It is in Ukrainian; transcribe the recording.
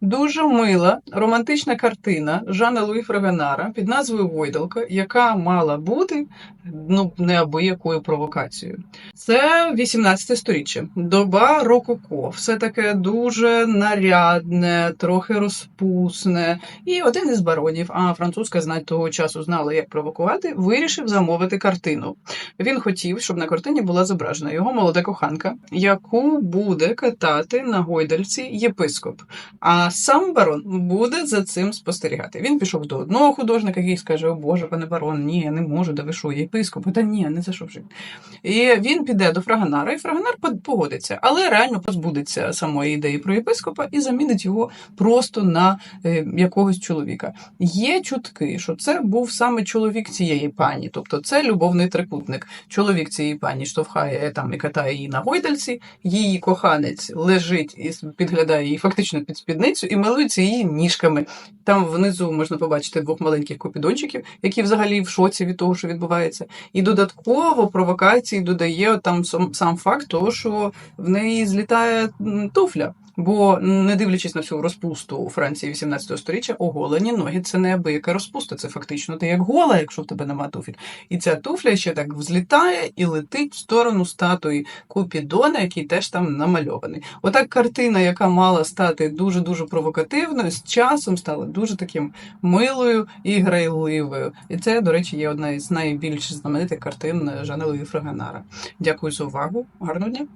Дуже мила романтична картина Жана Луї Фрагонара під назвою Гойдалка, яка мала бути ну неабиякою провокацією. Це 18 сторіччя, доба рококо, все таке дуже нарядне, трохи розпусне. І один із баронів, а французька знать того часу знала, як провокувати, вирішив замовити картину. Він хотів, щоб на картині була зображена його молода коханка, яку буде катати на гойдальці єпископ. А сам барон буде за цим спостерігати. Він пішов до одного художника, який скаже: О Боже, пане барон, ні, я не можу, да ви що, єпископ? Та ні, не за що вже. І він піде до Фрагонара, і Фрагонар погодиться, але реально позбудеться самої ідеї про єпископа і замінить його просто на е, якогось чоловіка. Є чутки, що це був саме чоловік цієї пані, тобто це любовний трикутник. Чоловік цієї пані штовхає е, там і катає її на гойдальці, її коханець лежить і підглядає її фактично під спідницю і милуються її ніжками. Там внизу можна побачити двох маленьких купідончиків, які взагалі в шоці від того, що відбувається. І додатково провокації додає там сам факт того, що в неї злітає туфля. Бо не дивлячись на всю розпусту у Франції 18 століття, оголені ноги це не абияка розпуста. Це фактично ти як гола, якщо в тебе нема туфель. І ця туфля ще так взлітає і летить в сторону статуї Купідона, який теж там намальований. Отак картина, яка мала стати дуже дуже провокативною, з часом стала дуже таким милою і грайливою. І це, до речі, є одна із найбільш знаменитих картин Жана Луї Фрагонара. Дякую за увагу. Гарного дня!